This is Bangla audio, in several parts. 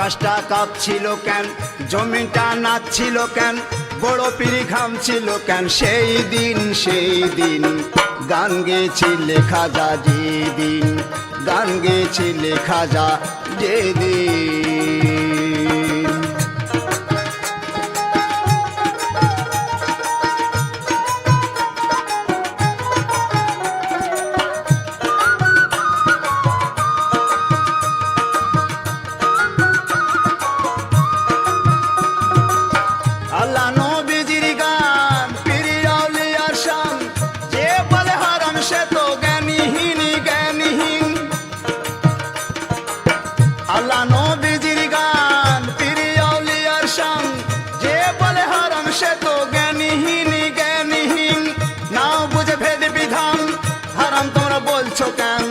আকাশটা কাঁপছিল কেন? জমিটা নাচছিল কেন? বড় পিড়ি ঘামছিল কেন? সেই দিন সেই দিন। গান গেছি লেখা যা যেদিন। গান গেছি লেখা যা যেদিন। সে তো জ্ঞানীহীন জ্ঞানীহীন। নাও বুঝে ভেদ বিধান, হারাম তোমরা বলছো কেন?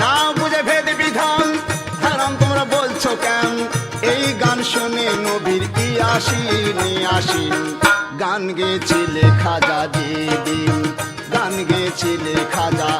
না বুঝে ভেদ বিধান, হারাম তোমরা বলছো কেন? এই গান শুনে নবীর ইয়াসিন ইয়াসিন গান গেছি লেখা যা যেদিন গান গেছি লেখা যা